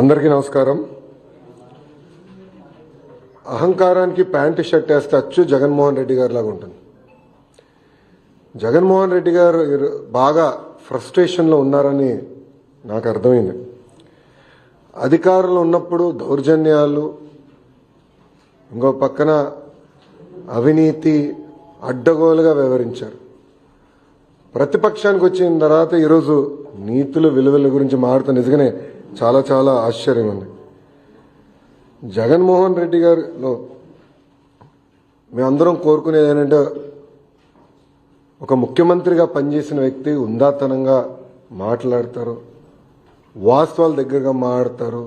అందరికీ నమస్కారం. అహంకారానికి ప్యాంటు షర్ట్ వేస్తే అచ్చు జగన్మోహన్ రెడ్డి గారి లాగా ఉంటుంది. జగన్మోహన్ రెడ్డి గారు బాగా ఫ్రస్ట్రేషన్లో ఉన్నారని నాకు అర్థమైంది. అధికారంలో ఉన్నప్పుడు దౌర్జన్యాలు ఇంకో పక్కన అవినీతి అడ్డగోలుగా వ్యవహరించారు. ప్రతిపక్షానికి వచ్చిన తర్వాత ఈరోజు నీతులు విలువల గురించి మారుతూ నిజంగానే చాలా చాలా ఆశ్చర్యం ఉంది జగన్మోహన్ రెడ్డి గారిలో మేమందరం కోరుకునేది ఏంటంటే ఒక ముఖ్యమంత్రిగా పనిచేసిన వ్యక్తి ఉందాతనంగా మాట్లాడతారు వాస్తవాల దగ్గరగా మాట్లాడతారు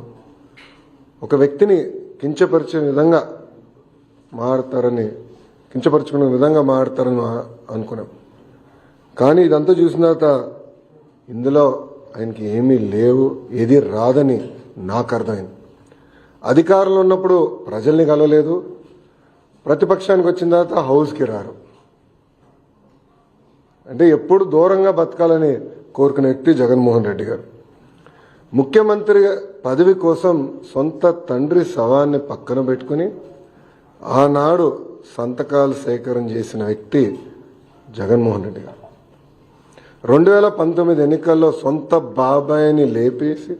ఒక వ్యక్తిని కించపరిచే విధంగా మాడతారని కించపరుచుకునే విధంగా మాడతారని అనుకున్నాం. కానీ ఇదంతా చూసిన తర్వాత ఇందులో ఆయనకి ఏమీ లేవు ఏది రాదని నాకు అర్థమైంది. అధికారంలో ఉన్నప్పుడు ప్రజల్ని కలవలేదు. ప్రతిపక్షానికి వచ్చిన తర్వాత హౌస్కి రారు. అంటే ఎప్పుడు దూరంగా బతకాలని కోరుకునే వ్యక్తి జగన్మోహన్ రెడ్డి గారు. ముఖ్యమంత్రి పదవి కోసం సొంత తండ్రి శవాన్ని పక్కన పెట్టుకుని ఆనాడు సంతకాలు సేకరణ చేసిన వ్యక్తి జగన్మోహన్ రెడ్డి గారు. రెండు వేల పంతొమ్మిది ఎన్నికల్లో సొంత బాబాయిని లేపేసి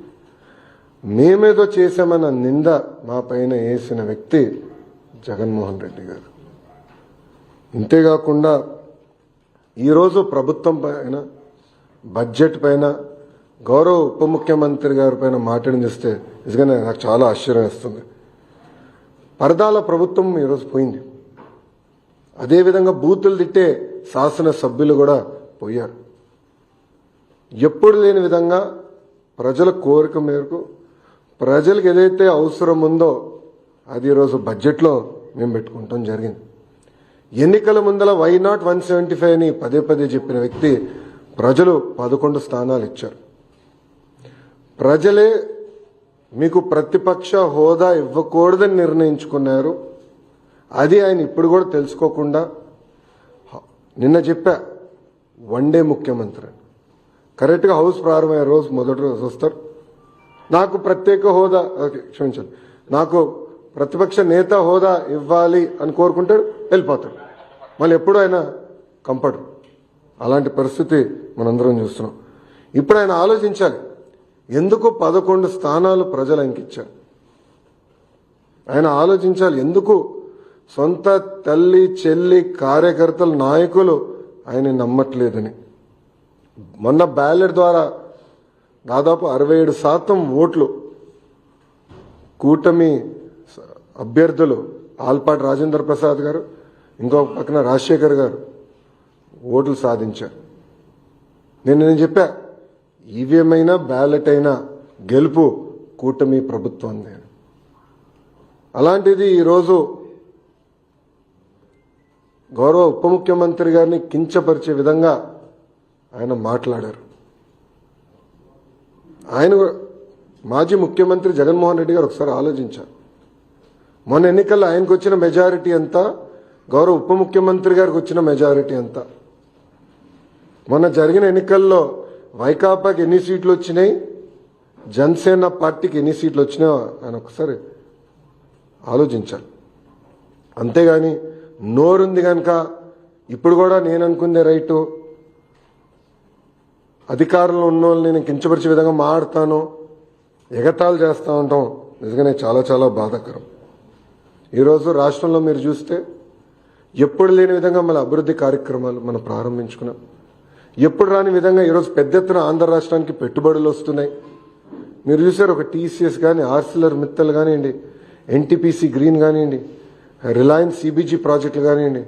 మేమేదో చేశామన్న నింద మా పైన వేసిన వ్యక్తి జగన్మోహన్ రెడ్డి గారు. ఇంతేకాకుండా ఈరోజు ప్రభుత్వం పైన బడ్జెట్ పైన గౌరవ ఉప ముఖ్యమంత్రి గారి పైన మాట్లాడిస్తే నిజంగానే నాకు చాలా ఆశ్చర్యం ఇస్తుంది పరదాల ప్రభుత్వం ఈరోజు పోయింది. అదేవిధంగా బూతులు తిట్టే శాసన సభ్యులు కూడా పోయారు. ఎప్పుడు లేని విధంగా ప్రజల కోరిక మేరకు ప్రజలకు ఏదైతే అవసరం ఉందో అది ఈరోజు బడ్జెట్లో మేము పెట్టుకుంటాం జరిగింది. ఎన్నికల ముందల why not one seventy five అని పదే పదే చెప్పిన వ్యక్తి ప్రజలు పదకొండు స్థానాలు ఇచ్చారు. ప్రజలే మీకు ప్రతిపక్ష హోదా ఇవ్వకూడదని నిర్ణయించుకున్నారు. అది ఆయన ఇప్పుడు కూడా తెలుసుకోకుండా నిన్న చెప్పా వన్ డే ముఖ్యమంత్రి అని. కరెక్ట్గా హౌస్ ప్రారంభమయ్యే రోజు మొదటి రోజు వస్తారు. నాకు ప్రత్యేక హోదా క్షమించండి. నాకు ప్రతిపక్ష నేత హోదా ఇవ్వాలి అని కోరుకుంటాడు వెళ్ళిపోతాడు మళ్ళీ ఎప్పుడు ఆయన కంపడు అలాంటి పరిస్థితి మనందరం చూస్తున్నాం. ఇప్పుడు ఆయన ఆలోచించాలి. ఎందుకు పదకొండు స్థానాలు ప్రజలు ఆయనకి ఇచ్చారు ఆయన ఆలోచించాలి. ఎందుకు సొంత తల్లి చెల్లి కార్యకర్తలు నాయకులు ఆయన నమ్మట్లేదని? మొన్న బ్యాలెట్ ద్వారా దాదాపు అరవై ఏడు శాతం ఓట్లు కూటమి అభ్యర్థులు ఆల్పాటి రాజేంద్ర ప్రసాద్ గారు ఇంకో పక్కన రాజశేఖర్ గారు ఓట్లు సాధించారు. నేను నేను చెప్పా ఈవీఎం అయినా బ్యాలెట్ అయినా గెలుపు కూటమి ప్రభుత్వం నేను అలాంటిది ఈరోజు గౌరవ ఉప ముఖ్యమంత్రి గారిని కించపరిచే విధంగా ఆయన మాట్లాడారు. ఆయన మాజీ ముఖ్యమంత్రి జగన్మోహన్ రెడ్డి గారు ఒకసారి ఆలోచించారు. మొన్న ఎన్నికల్లో ఆయనకు వచ్చిన మెజారిటీ ఎంత? గౌరవ ఉప ముఖ్యమంత్రి గారికి వచ్చిన మెజారిటీ ఎంత? మొన్న జరిగిన ఎన్నికల్లో వైకాపాకి ఎన్ని సీట్లు వచ్చినాయి? జనసేన పార్టీకి ఎన్ని సీట్లు వచ్చినాయో ఆయన ఒకసారి ఆలోచించాలి. అంతేగాని నోరుంది కనుక ఇప్పుడు కూడా నేను అనుకుందే రైటు. అధికారంలో ఉన్న వాళ్ళని నేను కించపరిచే విధంగా మాడతాను ఎగతాళి చేస్తూ ఉంటాం. నిజంగానే చాలా చాలా బాధాకరం. ఈరోజు రాష్ట్రంలో మీరు చూస్తే ఎప్పుడు లేని విధంగా మన అభివృద్ధి కార్యక్రమాలు మనం ప్రారంభించుకున్నాం. ఎప్పుడు రాని విధంగా ఈరోజు పెద్ద ఎత్తున ఆంధ్ర రాష్ట్రానికి పెట్టుబడులు వస్తున్నాయి. మీరు చూసారు ఒక టీసీఎస్ కానీ ఆర్సిలర్ మిత్తల్ కానివ్వండి ఎన్టీపీసీ గ్రీన్ కానివ్వండి రిలయన్స్ సిబిజీ ప్రాజెక్టులు కానివ్వండి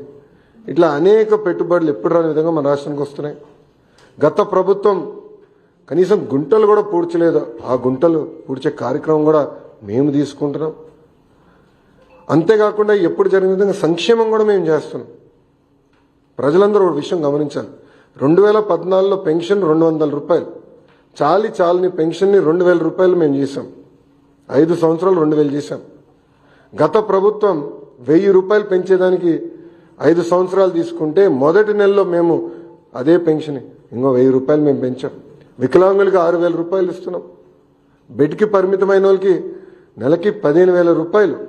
ఇట్లా అనేక పెట్టుబడులు ఎప్పుడు రాని విధంగా మన రాష్ట్రానికి వస్తున్నాయి. గత ప్రభుత్వం కనీసం గుంటలు కూడా పూడ్చలేదు. ఆ గుంటలు పూడ్చే కార్యక్రమం కూడా మేము తీసుకుంటున్నాం. అంతేకాకుండా ఎప్పుడు జరిగిన విధంగా సంక్షేమం కూడా మేము చేస్తున్నాం. ప్రజలందరూ ఒక విషయం గమనించాలి. రెండు వేల పద్నాలుగులో పెన్షన్ రెండు వందల రూపాయలు. చాలి చాలని పెన్షన్ని రెండు వేల రూపాయలు మేము చేసాం ఐదు సంవత్సరాలు రెండు వేలు చేశాం. గత ప్రభుత్వం వెయ్యి రూపాయలు పెంచేదానికి ఐదు సంవత్సరాలు తీసుకుంటే మొదటి నెలలో మేము అదే పెన్షన్ ఇంకో వెయ్యి రూపాయలు మేము పెంచాం. వికలాంగులకి ఆరు వేల రూపాయలు ఇస్తున్నాం. బెడ్కి పరిమితమైన వాళ్ళకి నెలకి పదిహేను వేల రూపాయలు.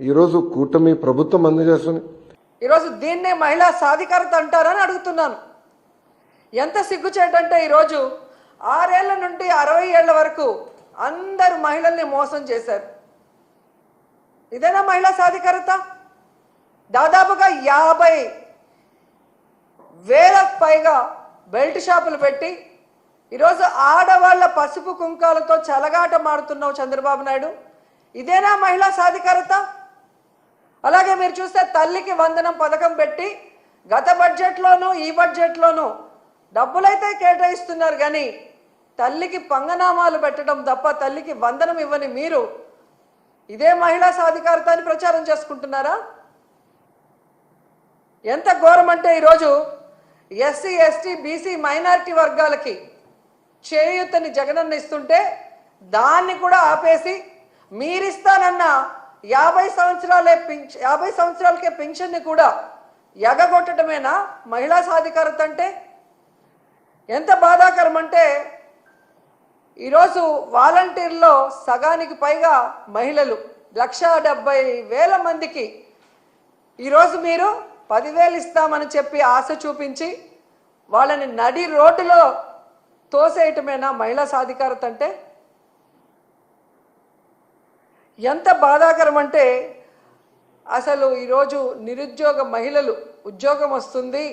ఈరోజు కూటమి ప్రభుత్వం అందజేస్తుంది. ఈరోజు దీన్నే మహిళా సాధికారత అంటారని అడుగుతున్నాను. ఎంత సిగ్గుచేటంటే ఈరోజు ఆరేళ్ళ నుండి అరవై ఏళ్ళ వరకు అందరు మహిళల్ని మోసం చేశారు. ఇదేనా మహిళా సాధికారత? దాదాపుగా యాభై వేలకు పైగా బెల్ట్ షాపులు పెట్టి ఈరోజు ఆడవాళ్ళ పసుపు కుంకాలతో చలగాట మారుతున్నావు చంద్రబాబు నాయుడు. ఇదేనా మహిళా సాధికారత? అలాగే మీరు చూస్తే తల్లికి వందనం పథకం పెట్టి గత బడ్జెట్లోనూ ఈ బడ్జెట్లోనూ డబ్బులైతే కేటాయిస్తున్నారు కానీ తల్లికి పంగనామాలు పెట్టడం తప్ప తల్లికి వందనం ఇవ్వని మీరు ఇదే మహిళా సాధికారత అని ప్రచారం చేసుకుంటున్నారా? ఎంత ఘోరం అంటే ఈరోజు ఎస్సీ ఎస్టీ బీసీ మైనారిటీ వర్గాలకి చేయూతని జగనన్న ఇస్తుంటే దాన్ని కూడా ఆపేసి మీరిస్తానన్న యాభై సంవత్సరాలే పింఛ యాభై సంవత్సరాలకే పింఛన్ని కూడా ఎగగొట్టడమేనా మహిళా సాధికారత అంటే? ఎంత బాధాకరం అంటే ఈరోజు వాలంటీర్లో సగానికి పైగా మహిళలు లక్ష డెబ్బై వేల మందికి ఈరోజు మీరు పదివేలు ఇస్తామని చెప్పి ఆశ చూపించి వాళ్ళని నడి రోడ్డులో తోసేయటమేనా మహిళా సాధికారత అంటే? ఎంత బాధాకరం అంటే అసలు ఈరోజు నిరుద్యోగ మహిళలు ఉద్యోగం వస్తుంది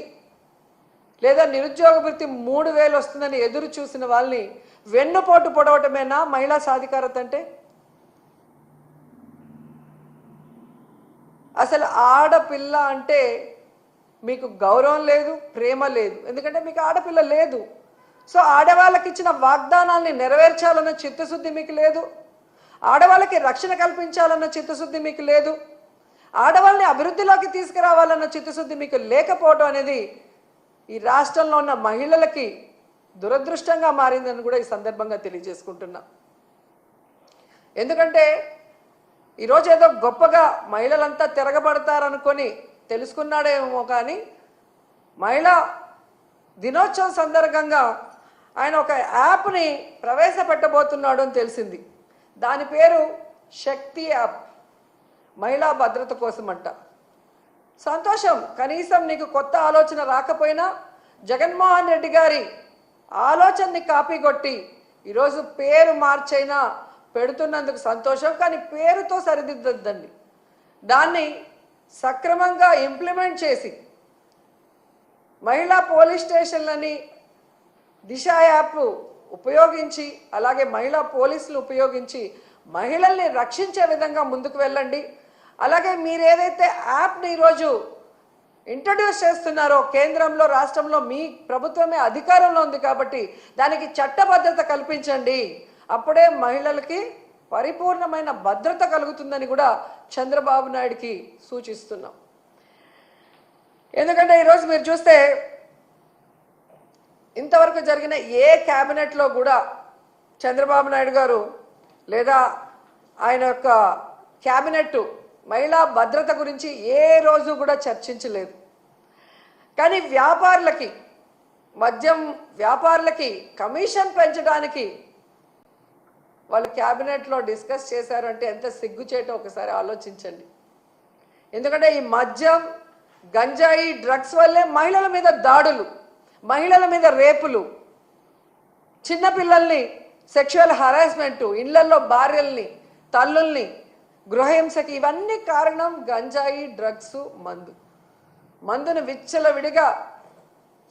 లేదా నిరుద్యోగ వృత్తి మూడు వేలు వస్తుందని ఎదురు చూసిన వాళ్ళని వెన్నుపోటు పొడవటమేనా మహిళా సాధికారత అంటే? అసలు ఆడపిల్ల అంటే మీకు గౌరవం లేదు ప్రేమ లేదు. ఎందుకంటే మీకు ఆడపిల్ల లేదు. సో ఆడవాళ్ళకి ఇచ్చిన వాగ్దానాల్ని నెరవేర్చాలన్న చిత్తశుద్ధి మీకు లేదు. ఆడవాళ్ళకి రక్షణ కల్పించాలన్న చిత్తశుద్ధి మీకు లేదు. ఆడవాళ్ళని అభివృద్ధిలోకి తీసుకురావాలన్న చిత్తశుద్ధి మీకు లేకపోవడం అనేది ఈ రాష్ట్రంలో ఉన్న మహిళలకి దురదృష్టంగా మారిందని కూడా ఈ సందర్భంగా తెలియజేసుకుంటున్నా. ఎందుకంటే ఈరోజు ఏదో గొప్పగా మహిళలంతా తిరగబడతారనుకొని తెలుసుకున్నాడేమో కానీ మహిళా దినోత్సవం సందర్భంగా ఆయన ఒక యాప్ని ప్రవేశపెట్టబోతున్నాడు అని తెలిసింది. దాని పేరు శక్తి యాప్. మహిళా భద్రత కోసం అంట సంతోషం. కనీసం నీకు కొత్త ఆలోచన రాకపోయినా జగన్మోహన్ రెడ్డి గారి ఆలోచనని కాపీ కొట్టి ఈరోజు పేరు మార్చైనా పెడుతున్నందుకు సంతోషం కానీ పేరుతో సరిదిద్దద్దండి. దాన్ని సక్రమంగా ఇంప్లిమెంట్ చేసి మహిళా పోలీస్ స్టేషన్లని దిశ యాప్ ఉపయోగించి అలాగే మహిళా పోలీసులు ఉపయోగించి మహిళల్ని రక్షించే విధంగా ముందుకు వెళ్ళండి. అలాగే మీరు ఏదైతే యాప్ని ఈరోజు ఇంట్రడ్యూస్ చేస్తున్నారో కేంద్రంలో రాష్ట్రంలో మీ ప్రభుత్వమే అధికారంలో ఉంది కాబట్టి దానికి చట్టబద్ధత కల్పించండి. అప్పుడే మహిళలకి పరిపూర్ణమైన భద్రత కలుగుతుందని కూడా చంద్రబాబు నాయుడికి సూచిస్తున్నాం. ఎందుకంటే ఈరోజు మీరు చూస్తే ఇంతవరకు జరిగిన ఏ క్యాబినెట్లో కూడా చంద్రబాబు నాయుడు గారు లేదా ఆయన యొక్క క్యాబినెట్ మహిళా భద్రత గురించి ఏ రోజు కూడా చర్చించలేదు. కానీ వ్యాపారులకి మద్యం వ్యాపారులకి కమిషన్ పెంచడానికి వాళ్ళు క్యాబినెట్లో డిస్కస్ చేశారంటే ఎంత సిగ్గుచేటో ఒకసారి ఆలోచించండి. ఎందుకంటే ఈ మద్యం గంజాయి డ్రగ్స్ వల్లే మహిళల మీద దాడులు మహిళల మీద రేపులు. చిన్నపిల్లల్ని సెక్షువల్ హరాస్మెంటు ఇళ్ళల్లో భార్యల్ని తల్లుల్ని గృహహింసకి ఇవన్నీ కారణం గంజాయి డ్రగ్స్ మందు. మందును విచ్చలవిడిగా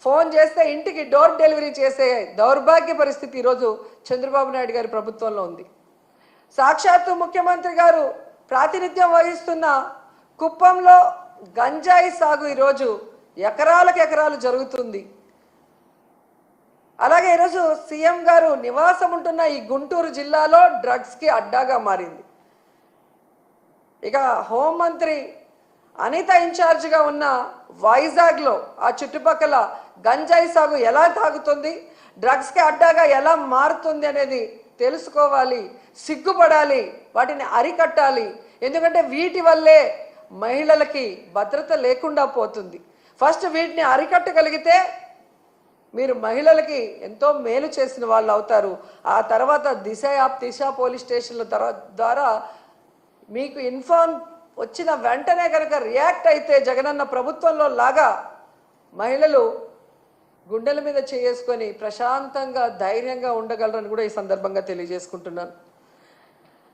ఫోన్ చేస్తే ఇంటికి డోర్ డెలివరీ చేసే దౌర్భాగ్య పరిస్థితి ఈరోజు చంద్రబాబు నాయుడు గారి ప్రభుత్వంలో ఉంది. సాక్షాత్తు ముఖ్యమంత్రి గారు ప్రాతినిధ్యం వహిస్తున్న కుప్పంలో గంజాయి సాగు ఈరోజు ఎకరాలకు ఎకరాలు జరుగుతుంది. అలాగే ఈరోజు సీఎం గారు నివాసం ఉంటున్న ఈ గుంటూరు జిల్లాలో డ్రగ్స్కి అడ్డాగా మారింది. ఇక హోంమంత్రి అనిత ఇన్ఛార్జ్గా ఉన్న వైజాగ్లో ఆ చుట్టుపక్కల గంజాయి సాగు ఎలా తాగుతుంది డ్రగ్స్కి అడ్డాగా ఎలా మారుతుంది అనేది తెలుసుకోవాలి సిగ్గుపడాలి వాటిని అరికట్టాలి. ఎందుకంటే వీటి వల్లే మహిళలకి భద్రత లేకుండా పోతుంది. ఫస్ట్ వీటిని అరికట్టగలిగితే మీరు మహిళలకి ఎంతో మేలు చేసిన వాళ్ళు అవుతారు. ఆ తర్వాత దిశ యాప్ దిశ పోలీస్ స్టేషన్ల ద్వారా మీకు ఇన్ఫార్మ్ వచ్చిన వెంటనే కనుక రియాక్ట్ అయితే జగనన్న ప్రభుత్వంలో లాగా మహిళలు గుండెల మీద చేసుకొని ప్రశాంతంగా ధైర్యంగా ఉండగలరని కూడా ఈ సందర్భంగా తెలియజేసుకుంటున్నాను.